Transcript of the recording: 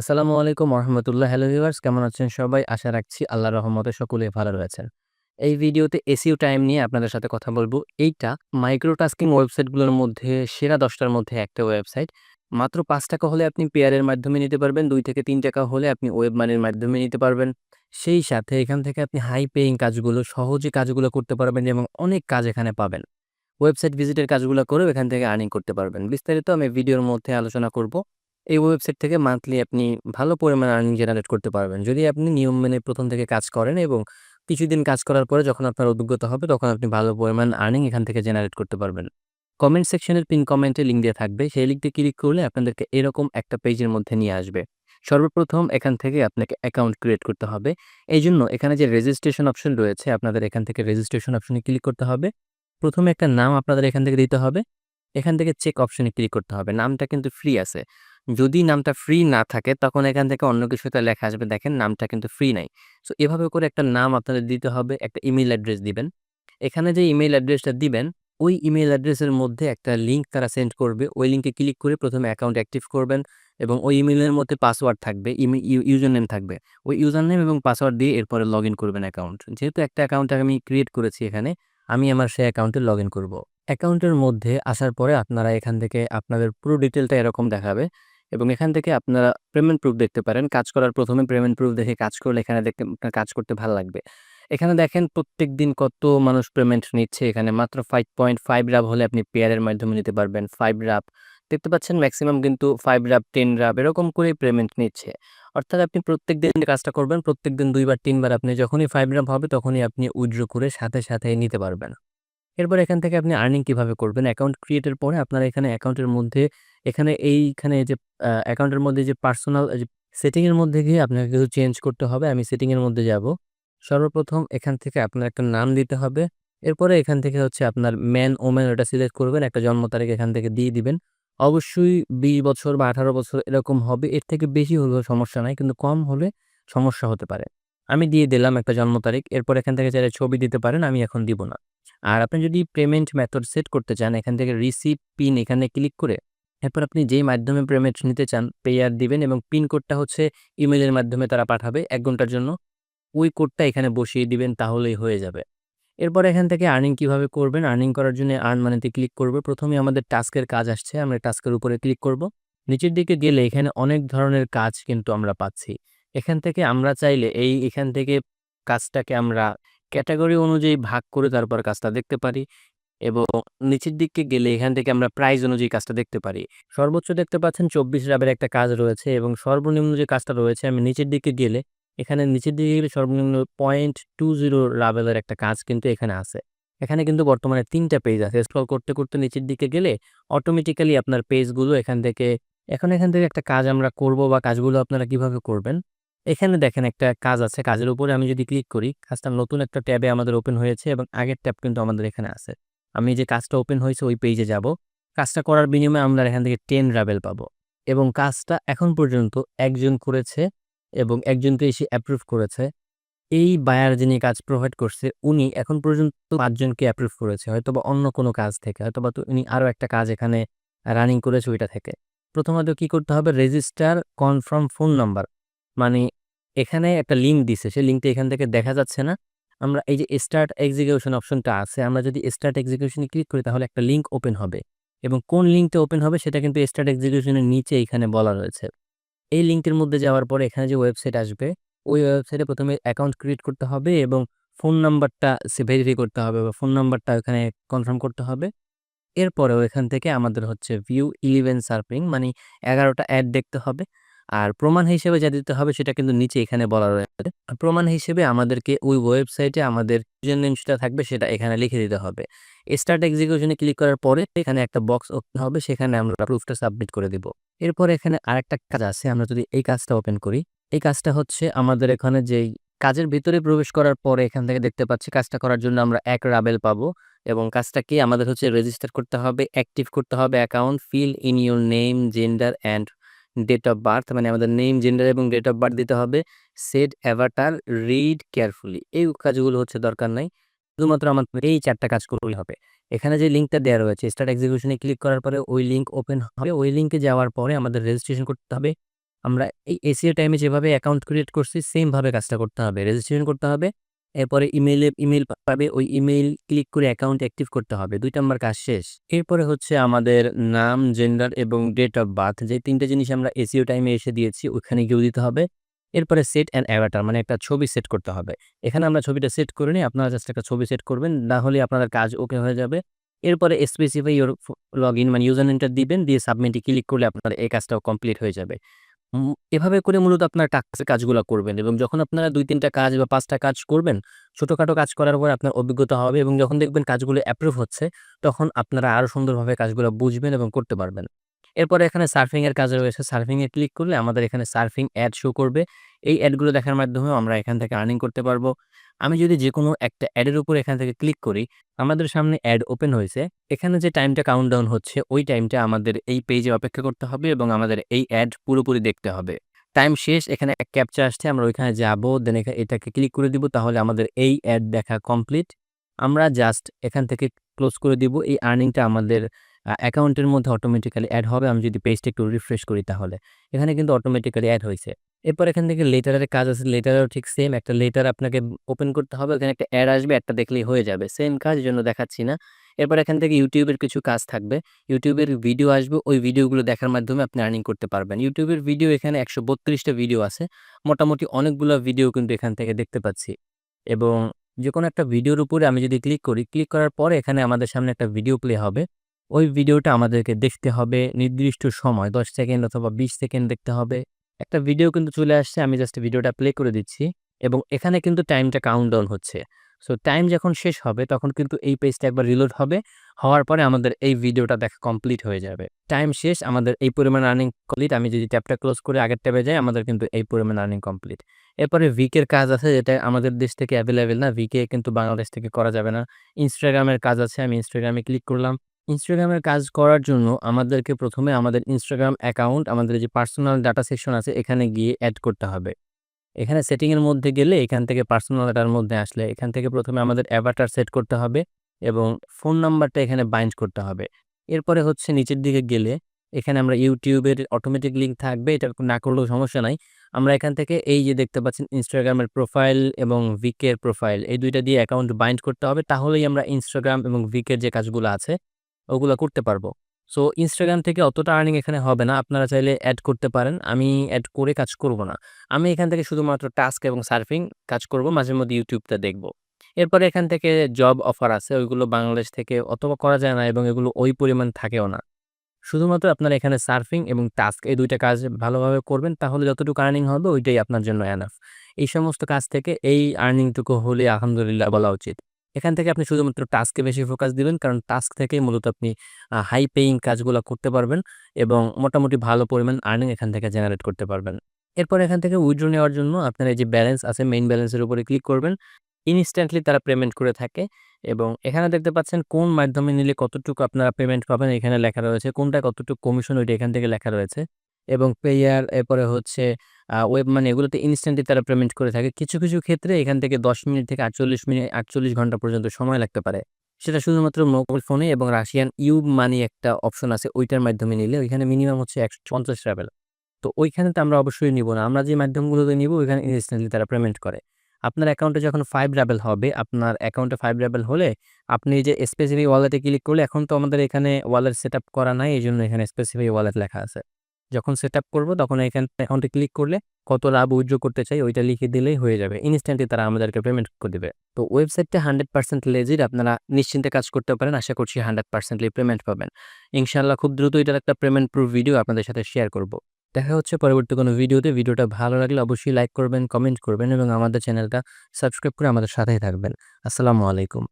আসসালামু আলাইকুম রহমতুল্লাহ hello viewers, কেমন আছেন সবাই? আশা রাখছি আল্লাহ রহমতে সকলে ভালো রয়েছেন। এই ভিডিওতে এসিও টাইম নিয়ে আপনাদের সাথে কথা বলব। এইটা মাইক্রোটাস্কিং ওয়েবসাইটগুলোর মধ্যে, সেরা দশটার মধ্যে একটা ওয়েবসাইট। মাত্র পাঁচ টাকা হলে আপনি পেয়ারের মাধ্যমে নিতে পারবেন, দুই থেকে তিন টাকা হলে আপনি ওয়েব মানির মাধ্যমে নিতে পারবেন। সেই সাথে এখান থেকে আপনি হাই পেইং কাজগুলো, সহজে কাজগুলো করতে পারবেন এবং অনেক কাজ এখানে পাবেন। ওয়েবসাইট ভিজিটের কাজগুলো করেও এখান থেকে আর্নিং করতে পারবেন। বিস্তারিত আমি ভিডিওর মধ্যে আলোচনা করব। এই ওয়েবসাইট থেকে মান্থলি আপনি ভালো পরিমাণে আর্নিং জেনারেট করতে পারবেন। যদি আপনি নিয়ম মেনে ১ম থেকে কাজ করেন এবং কিছুদিন কাজ করার পরে যখন আপনার অভিজ্ঞতা হবে, তখন আপনি ভালো পরিমাণ আর্নিং এখান থেকে জেনারেট করতে পারবেন। কমেন্ট সেকশনের পিন কমেন্টে লিঙ্ক দেয়া থাকবে। সেই লিঙ্কটি ক্লিক করলে আপনাদেরকে এরকম একটা পেজের মধ্যে নিয়ে আসবে। সর্বপ্রথম এখান থেকে আপনাকে অ্যাকাউন্ট ক্রিয়েট করতে হবে। এই জন্য এখানে যে রেজিস্ট্রেশন অপশন রয়েছে, আপনাদের এখান থেকে রেজিস্ট্রেশন অপশনে ক্লিক করতে হবে। প্রথমে একটা নাম আপনাদের এখান থেকে দিতে হবে। এখান থেকে চেক অপশনে ক্লিক করতে হবে। নামটা কিন্তু ফ্রি আছে। যদি নামটা ফ্রি না থাকে তখন এখান থেকে অন্য কিছু একটা লেখা আসবে দেখেন নামটা কিন্তু ফ্রি নাই। সো এভাবে করে একটা নাম আপনাদের দিতে হবে, একটা ইমেল অ্যাড্রেস দিবেন। এখানে যে ইমেল অ্যাড্রেসটা দিবেন, ওই ইমেল অ্যাড্রেসের মধ্যে একটা লিঙ্ক তারা সেন্ড করবে। ওই লিঙ্কে ক্লিক করে প্রথমে অ্যাকাউন্ট অ্যাক্টিভ করবেন এবং ওই ইমেলের মধ্যে পাসওয়ার্ড থাকবে, ইউজার নেম থাকবে। ওই ইউজার নেম এবং পাসওয়ার্ড দিয়ে এরপরে লগইন করবেন অ্যাকাউন্ট। যেহেতু একটা অ্যাকাউন্ট আমি ক্রিয়েট করেছি এখানে, আমি আমার সেই অ্যাকাউন্টে লগইন করব। অ্যাকাউন্টের মধ্যে আসার পরে আপনারা এখান থেকে আপনাদের পুরো ডিটেলটা এরকম দেখাবে। এবং এখান থেকে আপনারা পেমেন্ট প্রুফ দেখতে পারেন। কাজ করার ১ম এ পেমেন্ট প্রুফ দেখে কাজ করলে এখানে দেখতে আপনার কাজ করতে ভালো লাগবে। এখানে দেখেন প্রত্যেক দিন কত মানুষ পেমেন্ট নিচ্ছে এখানে মাত্র 5.5 রাব হলে আপনি পেয়ারের মাধ্যমে নিতে পারবেন। ফাইভ রাব দেখতে পাচ্ছেন ম্যাক্সিমাম কিন্তু ফাইভ রাব, টেন রাব এরকম করেই পেমেন্ট নিচ্ছে। অর্থাৎ আপনি প্রত্যেকদিন কাজটা করবেন। প্রত্যেক দিন দুইবার তিনবার আপনি যখনই ফাইভ রাব হবে তখনই আপনি উইথড্র করে সাথে, সাথে নিতে পারবেন। এরপর এখান থেকে আপনি আর্নিং কীভাবে করবেন? অ্যাকাউন্ট ক্রিয়েটের পরে আপনারা এখানে অ্যাকাউন্টের মধ্যে এখানে এইখানে যে অ্যাকাউন্টের মধ্যে যে পার্সোনাল যে সেটিং মধ্যে গিয়ে আপনাকে কিছু চেঞ্জ করতে হবে। আমি সেটিংয়ের মধ্যে যাব। সর্বপ্রথম এখান থেকে আপনার একটা নাম দিতে হবে। এরপরে এখান থেকে হচ্ছে আপনার ম্যান, ওম্যান ওটা সিলেক্ট করবেন। একটা জন্ম তারিখ এখান থেকে দিয়ে দিবেন। অবশ্যই ২০ বছর বা ১৮ বছর এরকম হবে। এর থেকে বেশি হলেও সমস্যা নাই। কিন্তু কম হলে সমস্যা হতে পারে। আমি দিয়ে দিলাম একটা জন্ম তারিখ। এরপর এখান থেকে চাইলে ছবি দিতে পারেন। আমি এখন দিব না। আর আপনি যদি পেমেন্ট মেথড সেট করতে চান, এখান থেকে রিসিভ পিন এখানে ক্লিক করে, এরপর আপনি যেই মাধ্যমে পেমেন্ট নিতে চান পেয়ার দিবেন এবং পিন কোডটা হচ্ছে ইমেলের মাধ্যমে তারা পাঠাবে এক ঘণ্টার জন্য। ওই কোডটা এখানে বসিয়ে দিবেন, তাহলেই হয়ে যাবে। এরপর এখান থেকে আর্নিং কীভাবে করবেন? আর্নিং করার জন্য আর্ন মানিতে ক্লিক করবে প্রথমে আমাদের টাস্কের কাজ আসছে। আমরা টাস্কের উপরে ক্লিক করব। নিচের দিকে গেলে এখানে অনেক ধরনের কাজ কিন্তু আমরা পাচ্ছি। এখান থেকে আমরা চাইলে এই এখান থেকে কাজটাকে আমরা ক্যাটেগরি অনুযায়ী ভাগ করে তারপর কাজটা দেখতে পারি এবং নিচের দিকে গেলে এখান থেকে আমরা প্রাইজ অনুযায়ী কাজটা দেখতে পারি। সর্বোচ্চ দেখতে পাচ্ছেন ২৪ রাবের একটা কাজ রয়েছে এবং সর্বনিম্ন যে কাজটা রয়েছে আমি নিচের দিকে গেলে এখানে নিচের দিকে গেলে সর্বনিম্ন 0.20 রাবেলের একটা কাজ কিন্তু এখানে আছে। এখানে কিন্তু বর্তমানে তিনটা পেজ আছে। স্ক্রল করতে, করতে নিচের দিকে গেলে অটোমেটিক্যালি আপনার পেজগুলো এখান থেকে এখন এখান থেকে একটা কাজ আমরা করব বা কাজগুলো আপনারা কীভাবে করবেন? এখানে দেখেন একটা কাজ আছে। কাজের উপরে আমি যদি ক্লিক করি, কাজটা নতুন একটা ট্যাবে আমাদের ওপেন হয়েছে এবং আগের ট্যাব কিন্তু আমাদের এখানে আছে। আমি যে কাজটা ওপেন হয়েছে ওই পেজে যাব। কাজটা করার বিনিময়ে আমরা এখান থেকে টেন রাবেল পাবো এবং কাজটা এখন পর্যন্ত একজন করেছে এবং একজনকে এসে অ্যাপ্রুভ করেছে। এই বায়ার যিনি কাজ প্রোভাইড করছে উনি এখন পর্যন্ত পাঁচজনকে অ্যাপ্রুভ করেছে। হয়তোবা অন্য কোনো কাজ থেকে। হয়তোবা তো উনি আরও একটা কাজ এখানে রানিং করেছে ওইটা থেকে। প্রথমত কি করতে হবে? রেজিস্টার কনফার্ম ফোন নাম্বার মানে এখানে একটা লিঙ্ক দিছে। সেই লিঙ্কটা এখান থেকে দেখা যাচ্ছে না। আমরা এই যে স্টার্ট এক্সিকিউশন অপশনটা আছে। আমরা যদি স্টার্ট এক্সিকিউশন ক্লিক করি তাহলে একটা লিঙ্ক ওপেন হবে এবং কোন লিঙ্কটা ওপেন হবে সেটা কিন্তু স্টার্ট এক্সিকিউশন এর নিচে এখানে বলা রয়েছে। এই লিঙ্কের মধ্যে যাওয়ার পরে এখানে যে ওয়েবসাইট আসবে, ওই ওয়েবসাইটে প্রথমে অ্যাকাউন্ট ক্রিয়েট করতে হবে এবং ফোন নাম্বারটা ভেরিফাই করতে হবে বা ফোন নাম্বারটা ওখানে কনফার্ম করতে হবে। এরপরেও এখান থেকে আমাদের হচ্ছে ভিউ 11 সার্ফিং মানে এগারোটা অ্যাড দেখতে হবে। আর প্রমাণ হিসেবে যা দিতে হবে সেটা কিন্তু নিচে এখানে বলা রয়েছে। প্রমাণ হিসেবে আমাদেরকে ওই ওয়েবসাইটে আমাদের ইউজার যেটা থাকবে সেটা এখানে লিখে দিতে হবে। স্টার্ট এক্সিকিউশন ক্লিক করার পরে এখানে একটা বক্স ওপেন হবে সেখানে আমরা প্রুফটা সাবমিট করে দিব। এরপর এখানে আরেকটা কাজ আছে। আমরা যদি এই কাজটা ওপেন করি, এই কাজটা হচ্ছে আমাদের এখানে যেই কাজের ভিতরে প্রবেশ করার পরে এখান থেকে দেখতে পাচ্ছি কাজটা করার জন্য আমরা এক রাবেল পাবো এবং কাজটাকে আমাদের হচ্ছে রেজিস্টার করতে হবে, অ্যাক্টিভ করতে হবে account, fill in your name, gender and date of birth মানে আমাদের নেম, জেন্ডার এবং ডেট অফ বার্থ দিতে হবে। সেট অ্যাভাটার, রিড কেয়ারফুলি এই কাজগুলো হচ্ছে দরকার নাই। শুধুমাত্র আমাদের এই ৪ টা কাজ করলেই হবে। এখানে যে লিঙ্কটা দেওয়া রয়েছে স্টার্ট এক্সিকিউশন ক্লিক করার পরে ওই লিঙ্ক ওপেন হবে। ওই লিঙ্কে যাওয়ার পরে আমাদের রেজিস্ট্রেশন করতে হবে। আমরা এই এসিও টাইমে যেভাবে অ্যাকাউন্ট ক্রিয়েট করছি সেমভাবে কাজটা করতে হবে রেজিস্ট্রেশন করতে হবে এরপরে ইমেইলে, ইমেইল পাবে, ওই ইমেইল ক্লিক করে অ্যাকাউন্ট অ্যাক্টিভ করতে হবে। দুই নাম্বার কাজ শেষ। এরপরে হচ্ছে আমাদের নাম জেন্ডার এবং ডেট অফ বার্থ যে তিনটে জিনিস আমরা এসিও টাইমে এসে দিয়েছি, ওখানে গিয়েও দিতে হবে। এরপরে সেট অ্যান্ড অ্যাভাটার মানে একটা ছবি সেট করতে হবে। এখানে আমরা ছবিটা সেট করে নিই, আপনারা জাস্ট একটা ছবি সেট করবেন, না হলে আপনাদের কাজ ওকে হয়ে যাবে। এরপরে স্পেসিফাই ইউর লগ ইন মানে ইউজার নেমটা দিবেন, দিয়ে সাবমিটে ক্লিক করলে আপনার এই কাজটাও কমপ্লিট হয়ে যাবে। এভাবে করে মূলত আপনার টাস্কের কাজগুলো করবেন এবং যখন আপনারা দুই, তিনটা কাজ বা পাঁচটা কাজ করবেন, ছোটোখাটো কাজ করার পর আপনার অভিজ্ঞতা হবে এবং যখন দেখবেন কাজগুলো অ্যাপ্রুভ হচ্ছে, তখন আপনারা আরও সুন্দরভাবে কাজগুলো বুঝবেন এবং করতে পারবেন। এরপরে এখানে সার্ফিং এর কাজ রয়েছে। সার্ফিং এ ক্লিক করলে আমাদের এখানে সার্ফিং অ্যাড শো করবে। এই অ্যাডগুলো দেখার মাধ্যমেও আমরা এখান থেকে আর্নিং করতে পারব। আমি যদি যে কোনো একটা অ্যাডের উপর এখান থেকে ক্লিক করি, আমাদের সামনে অ্যাড ওপেন হয়েছে। এখানে যে টাইমটা কাউন্টডাউন হচ্ছে, ওই টাইমটা আমাদের এই পেজে অপেক্ষা করতে হবে এবং আমাদের এই অ্যাড পুরোপুরি দেখতে হবে। টাইম শেষ, এখানে এক ক্যাপচা আসছে, আমরা ওইখানে যাব দেন এটাকে ক্লিক করে দিব, তাহলে আমাদের এই অ্যাড দেখা কমপ্লিট আমরা জাস্ট এখান থেকে ক্লোজ করে দিব। এই আর্নিংটা আমাদের অ্যাকাউন্টের মধ্যে অটোমেটিক্যালি অ্যাড হবে। আমি যদি পেজটা একটু রিফ্রেশ করি তাহলে। এখানে কিন্তু অটোমেটিক্যালি অ্যাড হয়েছে। এরপর এখান থেকে লেটারের কাজ আছে। লেটারেও ঠিক সেম একটা লেটার আপনাকে ওপেন করতে হবে। এখানে একটা অ্যাড আসবে। একটা দেখলেই হয়ে যাবে। সেম কাজ জন্য দেখাচ্ছি না। এরপর এখান থেকে ইউটিউবের কিছু কাজ থাকবে। ইউটিউবের ভিডিও আসবে। ওই ভিডিওগুলো দেখার মাধ্যমে আপনি আর্নিং করতে পারবেন। ইউটিউবের ভিডিও এখানে একশো বত্রিশটা ভিডিও আছে। মোটামুটি অনেকগুলো ভিডিও কিন্তু এখান থেকে দেখতে পাচ্ছি। এবং যে কোনো একটা ভিডিওর উপরে আমি যদি ক্লিক করি ক্লিক করার পরে এখানে আমাদের সামনে একটা ভিডিও প্লে হবে। ওই ভিডিওটা আমাদেরকে দেখতে হবে। নির্দিষ্ট সময়, দশ সেকেন্ড অথবা বিশ সেকেন্ড দেখতে হবে। একটা ভিডিও কিন্তু চলে আসছে, আমি জাস্ট ভিডিওটা প্লে করে দিচ্ছি এবং এখানে কিন্তু টাইমটা কাউন্টডাউন হচ্ছে। সো টাইম যখন শেষ হবে, তখন কিন্তু এই পেজটা একবার রিলোড হবে। হওয়ার পরে আমাদের এই ভিডিওটা দেখা কমপ্লিট হয়ে যাবে। টাইম শেষ, আমাদের এই পরিমাণ আর্নিং কমপ্লিট আমি যদি ট্যাপটা ক্লোজ করে আগের ট্যাবে যাই, আমাদের কিন্তু এই পরিমাণ আর্নিং কমপ্লিট এরপরে ভিকের কাজ আছে, যেটা আমাদের দেশ থেকে অ্যাভেলেবেল না। ভিকে কিন্তু বাংলাদেশ থেকে করা যাবে না। ইনস্টাগ্রামের কাজ আছে, আমি ইনস্টাগ্রামে ক্লিক করলাম। ইনস্টাগ্রামের কাজ করার জন্য আমাদেরকে প্রথমে আমাদের ইনস্টাগ্রাম অ্যাকাউন্ট আমাদের যে পার্সোনাল ডাটা সেকশন আছে, এখানে গিয়ে অ্যাড করতে হবে। এখানে সেটিংয়ের মধ্যে গেলে এখান থেকে পার্সোনাল ডাটার মধ্যে আসলে এখান থেকে প্রথমে আমাদের অ্যাভাটার সেট করতে হবে এবং ফোন নাম্বারটা এখানে বাইন্ড করতে হবে। এরপরে হচ্ছে নিচের দিকে গেলে এখানে আমরা ইউটিউবের অটোমেটিক লিঙ্ক থাকবে, এটা না করলেও সমস্যা নাই। আমরা এখান থেকে এই যে দেখতে পাচ্ছেন ইনস্টাগ্রামের প্রোফাইল এবং ভিকের প্রোফাইল এই দুইটা দিয়ে অ্যাকাউন্ট বাইন্ড করতে হবে। তাহলেই আমরা ইনস্টাগ্রাম এবং ভিকের যে কাজগুলো আছে ওগুলো করতে পারব। সো ইনস্টাগ্রাম থেকে অতটা আর্নিং এখানে হবে না। আপনারা চাইলে অ্যাড করতে পারেন। আমি অ্যাড করে কাজ করব না। আমি এখান থেকে শুধুমাত্র টাস্ক এবং সার্ফিং কাজ করব। মাঝে মধ্যে ইউটিউবটা দেখব। এরপরে এখান থেকে জব অফার আছে। ওইগুলো বাংলাদেশ থেকে অতবা করা যায় না এবং এগুলো ওই পরিমাণ থাকেও না। শুধুমাত্র আপনারা এখানে সার্ফিং এবং টাস্ক এই দুইটা কাজ ভালোভাবে করবেন, তাহলে যতটুকু আর্নিং হবে, ওইটাই আপনার জন্য এনাফ এই সমস্ত কাজ থেকে এই আর্নিংটুকু হলে আলহামদুলিল্লাহ বলা উচিত। এখান থেকে আপনি শুধুমাত্র টাস্কে বেশি ফোকাস দিবেন, কারণ টাস্ক থেকে মূলত আপনি হাই পেইং কাজগুলো করতে পারবেন এবং মোটামুটি ভালো পরিমাণ আর্নিং এখান থেকে জেনারেট করতে পারবেন। এরপর এখান থেকে উইড্রো নেওয়ার জন্য আপনার এই যে ব্যালেন্স আছে মেইন ব্যালেন্সের উপরে ক্লিক করবেন। ইনস্ট্যান্টলি তারা পেমেন্ট করে থাকে এবং এখানে দেখতে পাচ্ছেন কোন মাধ্যমে নিলে কতটুকু আপনারা পেমেন্ট পাবেন, এখানে লেখা রয়েছে, কোনটা কতটুকু কমিশন ওইটা এখান থেকে লেখা রয়েছে এবং পেয়ার এরপরে হচ্ছে ওয়েব মানে এগুলোতে ইনস্ট্যান্টলি তারা পেমেন্ট করে থাকে। কিছু কিছু ক্ষেত্রে এখান থেকে দশ মিনিট থেকে আটচল্লিশ মিনিট, আটচল্লিশ ঘণ্টা পর্যন্ত সময় লাগতে পারে। সেটা শুধুমাত্র মোবাইল ফোনে এবং রাশিয়ান ইউ মানি একটা অপশন আছে, ওইটার মাধ্যমে নিলে। ওইখানে মিনিমাম হচ্ছে একশো পঞ্চাশ ট্রাভেল তো ওইখানে তো আমরা অবশ্যই নিব না। আমরা যে মাধ্যমগুলোতে নিব, ওইখানে ইনস্ট্যান্টলি তারা পেমেন্ট করে। আপনার অ্যাকাউন্টে যখন ফাইভ রাবেল হবে, আপনার অ্যাকাউন্টে ফাইভ রাবেল হলে, আপনি যে স্পেসিফিক ওয়ালেটে ক্লিক করলে, এখন তো আমাদের এখানে ওয়ালেট সেট করা নাই এই জন্য এখানে স্পেসিফিক ওয়ালেট লেখা আছে। যখন সেট আপ করব তখন এখানে অ্যাকাউন্টে ক্লিক করলে কত লাভ উইথড্র করতে চাই ওইটা লিখে দিলেই হয়ে যাবে। ইনস্ট্যান্টলি তারা আমাদেরকে পেমেন্ট করে দেবে। তো ওয়েবসাইটটা হান্ড্রেড পার্সেন্ট লেজির আপনারা নিশ্চিন্তে কাজ করতে পারেন। আশা করছি হান্ড্রেড পার্সেন্টলি পেমেন্ট পাবেন। ইনশাল্লাহ খুব দ্রুত এটার একটা পেমেন্ট প্রুফ ভিডিও আপনাদের সাথে শেয়ার করব। দেখা হচ্ছে পরবর্তী কোনো ভিডিওতে ভিডিওটা ভালো লাগলে অবশ্যই লাইক করবেন কমেন্ট করবেন এবং আমাদের চ্যানেলটা সাবস্ক্রাইব করে আমাদের সাথেই থাকবেন। আসসালামু আলাইকুম।